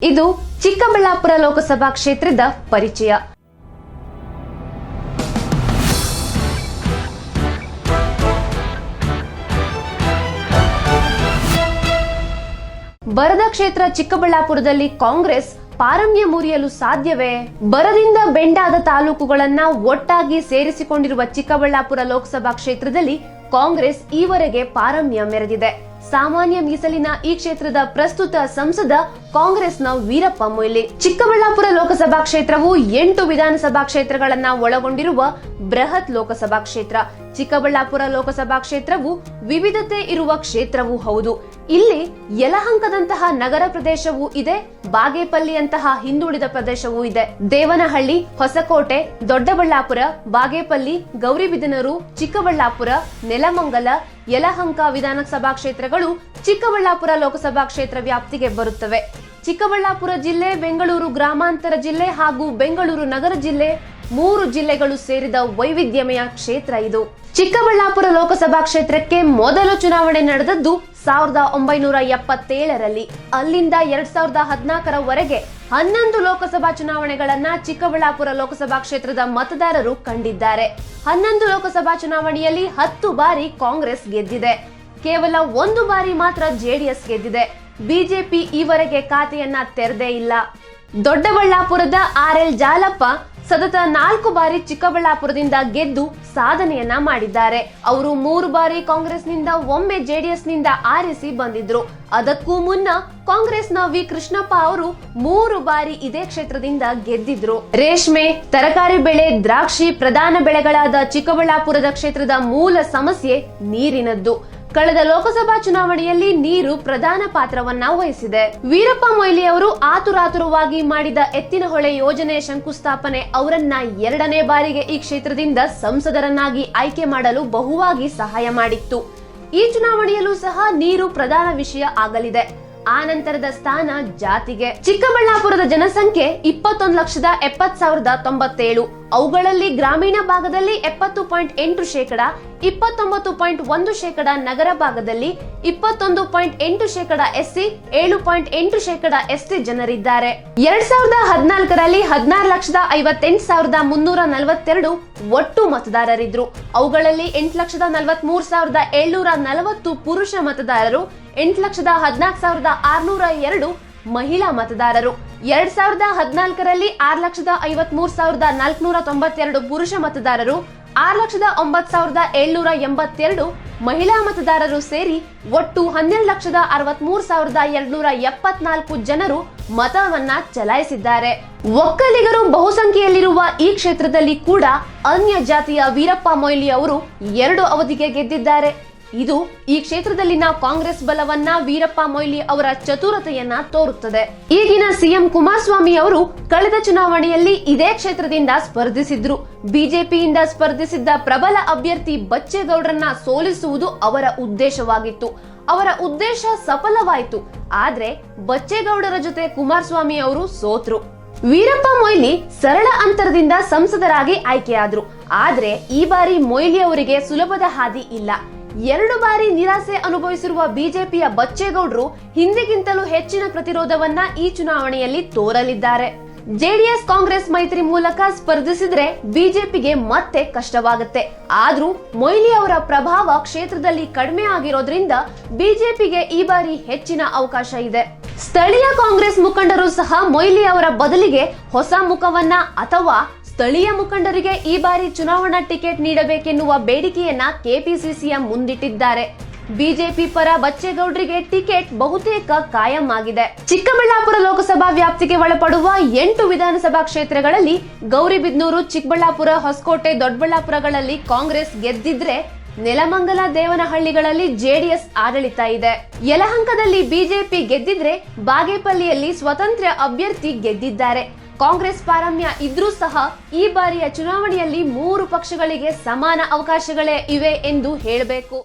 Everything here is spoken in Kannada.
ಇದು ಚಿಕ್ಕಬಳ್ಳಾಪುರ ಲೋಕಸಭಾ ಕ್ಷೇತ್ರದ ಪರಿಚಯ. ಬರದ ಕ್ಷೇತ್ರ ಚಿಕ್ಕಬಳ್ಳಾಪುರದಲ್ಲಿ ಕಾಂಗ್ರೆಸ್ ಪಾರಮ್ಯ ಮುರಿಯಲು ಸಾಧ್ಯವೇ? ಬರದಿಂದ ಬೆಂಡಾದ ತಾಲೂಕುಗಳನ್ನ ಒಟ್ಟಾಗಿ ಸೇರಿಸಿಕೊಂಡಿರುವ ಚಿಕ್ಕಬಳ್ಳಾಪುರ ಲೋಕಸಭಾ ಕ್ಷೇತ್ರದಲ್ಲಿ ಕಾಂಗ್ರೆಸ್ ಈವರೆಗೆ ಪಾರಮ್ಯ ಮೆರೆದಿದೆ. ಸಾಮಾನ್ಯ ಮೀಸಲಿನ ಈ ಕ್ಷೇತ್ರದ ಪ್ರಸ್ತುತ ಸಂಸದ ಕಾಂಗ್ರೆಸ್ನ ವೀರಪ್ಪ ಮೊಯ್ಲಿ. ಚಿಕ್ಕಬಳ್ಳಾಪುರ ಲೋಕಸಭಾ ಕ್ಷೇತ್ರವು ಎಂಟು ವಿಧಾನಸಭಾ ಕ್ಷೇತ್ರಗಳನ್ನ ಒಳಗೊಂಡಿರುವ ಬೃಹತ್ ಲೋಕಸಭಾ ಕ್ಷೇತ್ರ. ಚಿಕ್ಕಬಳ್ಳಾಪುರ ಲೋಕಸಭಾ ಕ್ಷೇತ್ರವು ವಿವಿಧತೆ ಇರುವ ಕ್ಷೇತ್ರವೂ ಹೌದು. ಇಲ್ಲಿ ಯಲಹಂಕದಂತಹ ನಗರ ಪ್ರದೇಶವೂ ಇದೆ, ಬಾಗೇಪಲ್ಲಿಯಂತಹ ಹಿಂದುಳಿದ ಪ್ರದೇಶವೂ ಇದೆ. ದೇವನಹಳ್ಳಿ, ಹೊಸಕೋಟೆ, ದೊಡ್ಡಬಳ್ಳಾಪುರ, ಬಾಗೇಪಲ್ಲಿ, ಗೌರಿಬಿದನೂರು, ಚಿಕ್ಕಬಳ್ಳಾಪುರ, ನೆಲಮಂಗಲ, ಯಲಹಂಕ ವಿಧಾನಸಭಾ ಕ್ಷೇತ್ರಗಳು ಚಿಕ್ಕಬಳ್ಳಾಪುರ ಲೋಕಸಭಾ ಕ್ಷೇತ್ರ ವ್ಯಾಪ್ತಿಗೆ ಬರುತ್ತವೆ. ಚಿಕ್ಕಬಳ್ಳಾಪುರ ಜಿಲ್ಲೆ, ಬೆಂಗಳೂರು ಗ್ರಾಮಾಂತರ ಜಿಲ್ಲೆ ಹಾಗೂ ಬೆಂಗಳೂರು ನಗರ ಜಿಲ್ಲೆ ಮೂರು ಜಿಲ್ಲೆಗಳು ಸೇರಿದ ವೈವಿಧ್ಯಮಯ ಕ್ಷೇತ್ರ ಇದು. ಚಿಕ್ಕಬಳ್ಳಾಪುರ ಲೋಕಸಭಾ ಕ್ಷೇತ್ರಕ್ಕೆ ಮೊದಲು ಚುನಾವಣೆ ನಡೆದದ್ದು ಸಾವಿರದ ಒಂಬೈನೂರ ಎಪ್ಪತ್ತೇಳರಲ್ಲಿ. ಅಲ್ಲಿಂದ ಎರಡ್ ಸಾವಿರದ ಹದಿನಾಲ್ಕರವರೆಗೆ ಹನ್ನೊಂದು ಲೋಕಸಭಾ ಚುನಾವಣೆಗಳನ್ನ ಚಿಕ್ಕಬಳ್ಳಾಪುರ ಲೋಕಸಭಾ ಕ್ಷೇತ್ರದ ಮತದಾರರು ಕಂಡಿದ್ದಾರೆ. ಹನ್ನೊಂದು ಲೋಕಸಭಾ ಚುನಾವಣೆಯಲ್ಲಿ ಹತ್ತು ಬಾರಿ ಕಾಂಗ್ರೆಸ್ ಗೆದ್ದಿದೆ. ಕೇವಲ ಒಂದು ಬಾರಿ ಮಾತ್ರ ಜೆಡಿಎಸ್ ಗೆದ್ದಿದೆ. ಬಿಜೆಪಿ ಈವರೆಗೆ ಖಾತೆಯನ್ನ ತೆರೆದೇ ಇಲ್ಲ. ದೊಡ್ಡಬಳ್ಳಾಪುರದ ಆರ್ ಎಲ್ ಜಾಲಪ್ಪ ಸತತ ನಾಲ್ಕು ಬಾರಿ ಚಿಕ್ಕಬಳ್ಳಾಪುರದಿಂದ ಗೆದ್ದು ಸಾಧನೆಯನ್ನ ಮಾಡಿದ್ದಾರೆ. ಅವರು ಮೂರು ಬಾರಿ ಕಾಂಗ್ರೆಸ್ನಿಂದ, ಒಮ್ಮೆ ಜೆಡಿಎಸ್ನಿಂದ ಆರಿಸಿ ಬಂದಿದ್ರು. ಅದಕ್ಕೂ ಮುನ್ನ ಕಾಂಗ್ರೆಸ್ನ ವಿ. ಕೃಷ್ಣಪ್ಪ ಅವರು ಮೂರು ಬಾರಿ ಇದೇ ಕ್ಷೇತ್ರದಿಂದ ಗೆದ್ದಿದ್ರು. ರೇಷ್ಮೆ, ತರಕಾರಿ ಬೆಳೆ, ದ್ರಾಕ್ಷಿ ಪ್ರಧಾನ ಬೆಳೆಗಳಾದ ಚಿಕ್ಕಬಳ್ಳಾಪುರದ ಕ್ಷೇತ್ರದ ಮೂಲ ಸಮಸ್ಯೆ ನೀರಿನದ್ದು. ಕಳೆದ ಲೋಕಸಭಾ ಚುನಾವಣೆಯಲ್ಲಿ ನೀರು ಪ್ರಧಾನ ಪಾತ್ರವನ್ನ ವಹಿಸಿದೆ. ವೀರಪ್ಪ ಮೊಯ್ಲಿ ಅವರು ಆತುರಾತುರವಾಗಿ ಮಾಡಿದ ಎತ್ತಿನಹೊಳೆ ಯೋಜನೆ ಶಂಕುಸ್ಥಾಪನೆ ಅವರನ್ನ ಎರಡನೇ ಬಾರಿಗೆ ಈ ಕ್ಷೇತ್ರದಿಂದ ಸಂಸದರನ್ನಾಗಿ ಆಯ್ಕೆ ಮಾಡಲು ಬಹುವಾಗಿ ಸಹಾಯ ಮಾಡಿತ್ತು. ಈ ಚುನಾವಣೆಯಲ್ಲೂ ಸಹ ನೀರು ಪ್ರಧಾನ ವಿಷಯ ಆಗಲಿದೆ. ಆ ನಂತರದ ಸ್ಥಾನ ಜಾತಿಗೆ. ಚಿಕ್ಕಬಳ್ಳಾಪುರದ ಜನಸಂಖ್ಯೆ ಇಪ್ಪತ್ತೊಂದು ಲಕ್ಷದ ಎಪ್ಪತ್ ಸಾವಿರದ ತೊಂಬತ್ತೇಳು. ಅವುಗಳಲ್ಲಿ ಗ್ರಾಮೀಣ ಭಾಗದಲ್ಲಿ ಎಪ್ಪತ್ತು ಪಾಯಿಂಟ್ ಎಂಟು ಶೇಕಡ, ಇಪ್ಪತ್ತೊಂಬತ್ತು ಪಾಯಿಂಟ್ ಒಂದು ಶೇಕಡ ನಗರ ಭಾಗದಲ್ಲಿ ಇಪ್ಪತ್ತೊಂದು ಪಾಯಿಂಟ್ ಎಂಟು ಶೇಕಡ ಎಸ್ಸಿ, ಏಳು ಪಾಯಿಂಟ್ ಎಂಟು ಶೇಕಡ ಎಸ್ಟಿ ಜನರಿದ್ದಾರೆ. ಎರಡ್ ಸಾವಿರದ ಹದಿನಾಲ್ಕರಲ್ಲಿ ಹದಿನಾರು ಲಕ್ಷದ ಐವತ್ತೆಂಟು ಸಾವಿರದ ಮುನ್ನೂರ ನಲವತ್ತೆರಡು ಒಟ್ಟು ಮತದಾರರಿದ್ರು. ಅವುಗಳಲ್ಲಿ ಎಂಟು ಲಕ್ಷದ ನಲವತ್ತ್ ಮೂರು ಸಾವಿರದ ಏಳ್ನೂರ ನಲವತ್ತು ಪುರುಷ ಮತದಾರರು, ಎಂಟು ಲಕ್ಷದ ಹದಿನಾಲ್ಕು ಸಾವಿರದ ಆರ್ನೂರ ಎರಡು ಮಹಿಳಾ ಮತದಾರರು. ಎರಡ್ ಸಾವಿರದ ಹದಿನಾಲ್ಕರಲ್ಲಿ ಆರು ಲಕ್ಷದ ಐವತ್ ಮೂರ್ ಸಾವಿರದ ನಾಲ್ಕುನೂರ ತೊಂಬತ್ತೆರಡು ಪುರುಷ ಮತದಾರರು, ಆರು ಲಕ್ಷದ ಒಂಬತ್ ಸಾವಿರದ ಏಳ್ನೂರ ಎಂಬತ್ತೆರಡು ಮಹಿಳಾ ಮತದಾರರು ಸೇರಿ ಒಟ್ಟು ಹನ್ನೆರಡು ಲಕ್ಷದ ಅರವತ್ ಮೂರ್ ಸಾವಿರದ ಎರಡ್ನೂರ ಎಪ್ಪತ್ನಾಲ್ಕು ಜನರು ಮತವನ್ನ ಚಲಾಯಿಸಿದ್ದಾರೆ. ಒಕ್ಕಲಿಗರು ಬಹುಸಂಖ್ಯೆಯಲ್ಲಿರುವ ಈ ಕ್ಷೇತ್ರದಲ್ಲಿ ಕೂಡ ಅನ್ಯ ಜಾತಿಯ ವೀರಪ್ಪ ಮೊಯ್ಲಿ ಅವರು ಎರಡು ಅವಧಿಗೆ ಗೆದ್ದಿದ್ದಾರೆ. ಇದು ಈ ಕ್ಷೇತ್ರದಲ್ಲಿನ ಕಾಂಗ್ರೆಸ್ ಬಲವನ್ನ ವೀರಪ್ಪ ಮೊಯ್ಲಿ ಅವರ ಚತುರತೆಯನ್ನ ತೋರುತ್ತದೆ. ಈಗಿನ ಸಿಎಂ ಕುಮಾರಸ್ವಾಮಿ ಅವರು ಕಳೆದ ಚುನಾವಣೆಯಲ್ಲಿ ಇದೇ ಕ್ಷೇತ್ರದಿಂದ ಸ್ಪರ್ಧಿಸಿದ್ರು. ಬಿಜೆಪಿಯಿಂದ ಸ್ಪರ್ಧಿಸಿದ್ದ ಪ್ರಬಲ ಅಭ್ಯರ್ಥಿ ಬಚ್ಚೇಗೌಡರನ್ನ ಸೋಲಿಸುವುದು ಅವರ ಉದ್ದೇಶವಾಗಿತ್ತು. ಅವರ ಉದ್ದೇಶ ಸಫಲವಾಯಿತು. ಆದ್ರೆ ಬಚ್ಚೇಗೌಡರ ಜೊತೆ ಕುಮಾರಸ್ವಾಮಿ ಅವರು ಸೋತ್ರು. ವೀರಪ್ಪ ಮೊಯ್ಲಿ ಸರಳ ಅಂತರದಿಂದ ಸಂಸದರಾಗಿ ಆಯ್ಕೆಯಾದ್ರು. ಆದ್ರೆ ಈ ಬಾರಿ ಮೊಯ್ಲಿ ಅವರಿಗೆ ಸುಲಭದ ಹಾದಿ ಇಲ್ಲ. ಎರಡು ಬಾರಿ ನಿರಾಸೆ ಅನುಭವಿಸಿರುವ ಬಿಜೆಪಿಯ ಬಚ್ಚೇಗೌಡರು ಹಿಂದಿಗಿಂತಲೂ ಹೆಚ್ಚಿನ ಪ್ರತಿರೋಧವನ್ನ ಈ ಚುನಾವಣೆಯಲ್ಲಿ ತೋರಲಿದ್ದಾರೆ. ಜೆಡಿಎಸ್ ಕಾಂಗ್ರೆಸ್ ಮೈತ್ರಿ ಮೂಲಕ ಸ್ಪರ್ಧಿಸಿದ್ರೆ ಬಿಜೆಪಿಗೆ ಮತ್ತೆ ಕಷ್ಟವಾಗುತ್ತೆ. ಆದ್ರೂ ಮೊಯ್ಲಿ ಅವರ ಪ್ರಭಾವ ಕ್ಷೇತ್ರದಲ್ಲಿ ಕಡಿಮೆ ಆಗಿರೋದ್ರಿಂದ ಬಿಜೆಪಿಗೆ ಈ ಬಾರಿ ಹೆಚ್ಚಿನ ಅವಕಾಶ ಇದೆ. ಸ್ಥಳೀಯ ಕಾಂಗ್ರೆಸ್ ಮುಖಂಡರು ಸಹ ಮೊಯ್ಲಿ ಅವರ ಬದಲಿಗೆ ಹೊಸ ಮುಖವನ್ನ ಅಥವಾ ಸ್ಥಳೀಯ ಮುಖಂಡರಿಗೆ ಈ ಬಾರಿ ಚುನಾವಣಾ ಟಿಕೆಟ್ ನೀಡಬೇಕೆನ್ನುವ ಬೇಡಿಕೆಯನ್ನ ಕೆಪಿಸಿಸಿಯ ಮುಂದಿಟ್ಟಿದ್ದಾರೆ. ಬಿಜೆಪಿ ಪರ ಬಚ್ಚೇಗೌಡರಿಗೆ ಟಿಕೆಟ್ ಬಹುತೇಕ ಕಾಯಂ ಆಗಿದೆ ಚಿಕ್ಕಬಳ್ಳಾಪುರ ಲೋಕಸಭಾ ವ್ಯಾಪ್ತಿಗೆ ಒಳಪಡುವ ಎಂಟು ವಿಧಾನಸಭಾ ಕ್ಷೇತ್ರಗಳಲ್ಲಿ ಗೌರಿಬಿದನೂರು ಚಿಕ್ಕಬಳ್ಳಾಪುರ, ಹೊಸಕೋಟೆ, ದೊಡ್ಡಬಳ್ಳಾಪುರಗಳಲ್ಲಿ ಕಾಂಗ್ರೆಸ್ ಗೆದ್ದಿದ್ರೆ ನೆಲಮಂಗಲ, ದೇವನಹಳ್ಳಿಗಳಲ್ಲಿ ಜೆಡಿಎಸ್ ಆಡಳಿತ ಇದೆ. ಯಲಹಂಕದಲ್ಲಿ ಬಿಜೆಪಿ ಗೆದ್ದಿದ್ರೆ ಬಾಗೇಪಲ್ಲಿಯಲ್ಲಿ ಸ್ವತಂತ್ರ ಅಭ್ಯರ್ಥಿ ಗೆದ್ದಿದ್ದಾರೆ. ಕಾಂಗ್ರೆಸ್ ಪಾರಮ್ಯ ಇದ್ರೂ ಸಹ ಈ ಬಾರಿಯ ಚುನಾವಣೆಯಲ್ಲಿ ಮೂರು ಪಕ್ಷಗಳಿಗೆ ಸಮಾನ ಅವಕಾಶಗಳೇ ಇವೆ ಎಂದು ಹೇಳಬೇಕು.